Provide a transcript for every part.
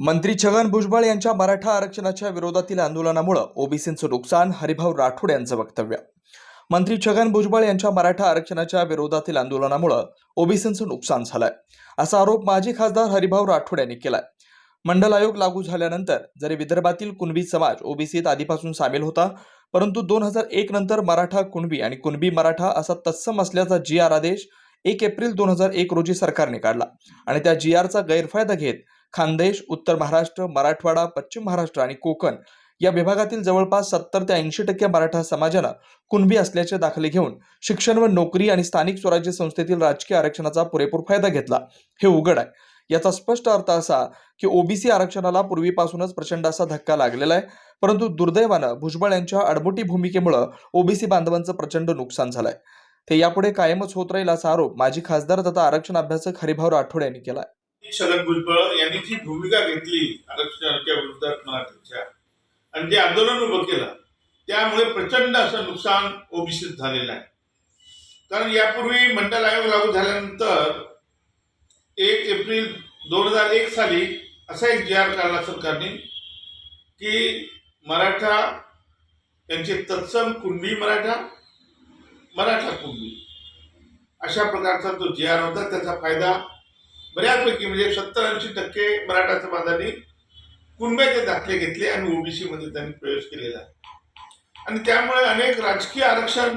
मंत्री छगन भुजबळ यांच्या मराठा आरक्षणाच्या विरोधातील आंदोलनामुळे ओबीसींचं नुकसान हरिभाऊ राठोड यांचं वक्तव्य. मंत्री छगन भुजबळ यांच्या मराठा आरक्षणाच्या विरोधातील आंदोलनामुळे ओबीसींचं नुकसान झालंय असा आरोप माजी खासदार हरिभाऊ राठोड यांनी केलाय. मंडल आयोग लागू झाल्यानंतर जरी विदर्भातील कुणबी समाज ओबीसीत आधीपासून सामील होता परंतु दोन हजार एक नंतर मराठा कुणबी आणि कुणबी मराठा असा तत्सम असल्याचा जी आर आदेश एक एप्रिल दोन हजार एक रोजी सरकारने काढला आणि त्या जी आरचा गैरफायदा घेत खानदेश उत्तर महाराष्ट्र मराठवाडा पश्चिम महाराष्ट्र आणि कोकण या विभागातील जवळपास सत्तर ते ऐंशी टक्के मराठा समाजानं कुणबी असल्याचे दाखले घेऊन शिक्षण व नोकरी आणि स्थानिक स्वराज्य संस्थेतील राजकीय आरक्षणाचा पुरेपूर फायदा घेतला. हे उघड आहे. याचा स्पष्ट अर्थ असा की ओबीसी आरक्षणाला पूर्वीपासूनच प्रचंड असा धक्का लागलेला आहे. परंतु दुर्दैवानं भुजबळ यांच्या अडबोटी भूमिकेमुळं ओबीसी बांधवांचं प्रचंड नुकसान झालंय. ते यापुढे कायमच होत राहील असा आरोप माजी खासदार तथा आरक्षण अभ्यासक हरिभाऊ राठोड यांनी केलाय. छगन भुजबळ यांनी जी भूमिका घेतली आरक्षणाच्या विरोधात मराठीच्या आणि जे आंदोलन उभं केलं त्यामुळे प्रचंड असं नुकसान ओबीसीत झालेलं आहे. कारण यापूर्वी मंडल आयोग लागू झाल्यानंतर एक एप्रिल दोन हजार एक साली असा एक जी आर काढला सरकारने की मराठा यांचे तत्सम कुणबी मराठा मराठा कुणबी. अशा प्रकारचा तो जी आर होता त्याचा फायदा बऱ्यापैकी म्हणजे सत्तर ऐंशी टक्के मराठा समाजाने कुणब्याचे दाखले घेतले आणि ओबीसी मध्ये त्यांनी प्रवेश केलेला आहे. आणि त्यामुळे अनेक राजकीय आरक्षण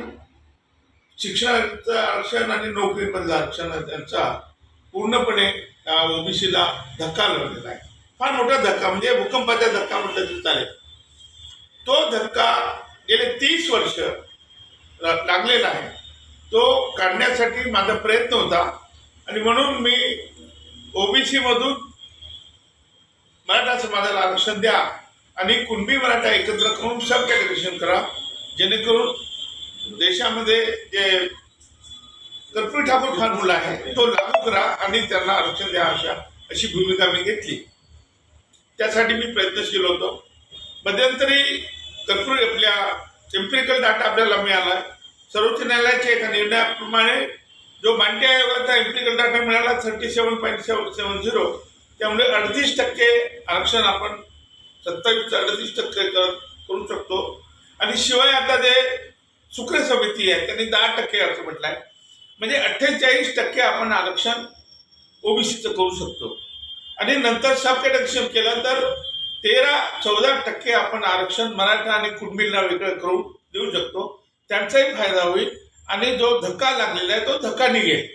शिक्षणाचं आरक्षण आणि नोकरीमधलं आरक्षण त्यांचा पूर्णपणे ओबीसीला धक्का लागलेला आहे. फार मोठा धक्का म्हणजे भूकंपाचा धक्का म्हटलं तरी चालेल. तो धक्का गेले तीस वर्ष लागलेला आहे. तो काढण्यासाठी माझा प्रयत्न होता आणि म्हणून मी ओबीसी मधून मराठा समाजाला आरक्षण द्या आणि कुणबी मराठा एकत्र करून सब कॅटेगरेशन करा जेणेकरून देशामध्ये जे कर्पूर ठाकूर फॉर्म्युला आहे तो लागू करा आणि त्यांना आरक्षण द्या अशा अशी भूमिका मी घेतली. त्यासाठी मी प्रयत्नशील होतो. मध्यंतरी कर्पूर आपल्या एम्पिरिकल डाटा आपल्याला मिळाला. सर्वोच्च न्यायालयाच्या एका निर्णयाप्रमाणे जो मांडे आयोगाचा एम्पिरिकल डाटा मिळाला thirty seven point seven seven zero त्यामुळे अडतीस टक्के आरक्षण आपण सत्तावीस अडतीस टक्के कर- करू शकतो. आणि शिवाय आता जे सुक्रे समिती आहे त्यांनी दहा टक्के असं आहे म्हणजे अठ्ठेचाळीस टक्के आपण आरक्षण ओबीसीचं करू शकतो. आणि नंतर सब कॅटेगरेशन केलं तर तेरा चौदा टक्के आपण आरक्षण मराठा आणि कुटुंबींना वेगळं करून देऊ शकतो. त्यांचाही फायदा होईल. आणि जो धक्का लागलेला आहे तो धक्का निघेल.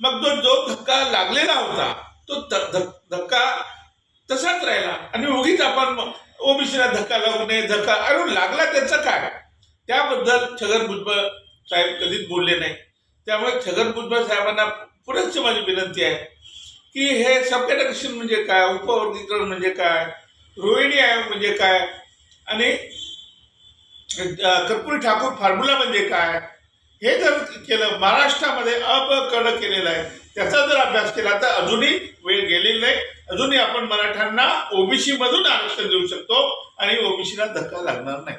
मग तो जो धक्का लागलेला होता तो ध- धक्का तसाच राहिला. आणि उगीच आपण ओबीसीला धक्का लागू नये धक्का अरे लागला त्याचं काय? त्याबद्दल छगन भुजबळ साहेब कधीच बोलले नाही. त्यामुळे छगन भुजबळ साहेबांना पुढेच माझी विनंती आहे की हे सब कॅटेगरेशन म्हणजे काय? उपवर्गीकरण म्हणजे काय? रोहिणी आयोग म्हणजे काय? आणि कर्पूरी ठाकूर फॉर्म्युला म्हणजे काय? हे जर केलं महाराष्ट्रामध्ये अब कड केलेलं आहे त्याचा जर अभ्यास केला तर अजूनही वेळ गेलेली नाही. अजूनही आपण मराठ्यांना ओबीसी मधून आरक्षण देऊ शकतो आणि ओबीसीला धक्का लागणार नाही.